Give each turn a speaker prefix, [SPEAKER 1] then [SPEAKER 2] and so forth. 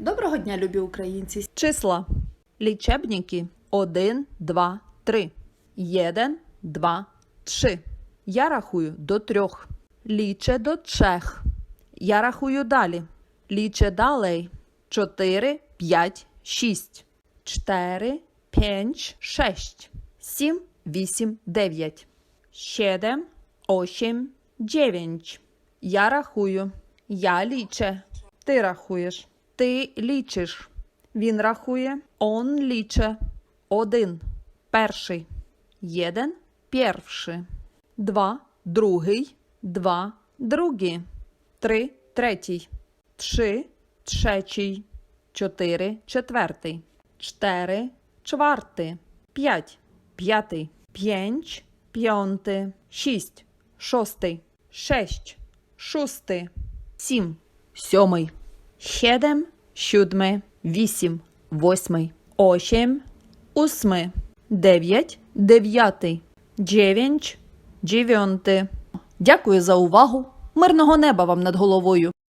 [SPEAKER 1] Доброго дня, любі українці!
[SPEAKER 2] Числа. Лічебники 1, 2, 3. 1, 2, 3. Я рахую до трьох. Ліче до чех. Я рахую далі. Ліче далей. 4, 5, 6. 4, 5, 6. 7, 8, 9. 7, 8, 9. Я рахую. Я ліче. Ти рахуєш. Ти лічиш. Він рахує. Он ліче. Один. Перший. Єден. Перший. Два. Другий. Два. Другий. Три. Третій. Три. Третій. Чотири. Четвертий. Чотири. Чвертий. П'ять. П'ятий. П'ять. П'ятий. Шість. Шостий. Шесть. Шостий. Сім. Сьомий. Сідем, сьомий, вісім, восьмий, осім, восьмий, дев'ять, дев'ятий, дев'ять, дев'ятий. Дякую за увагу. Мирного неба вам над головою.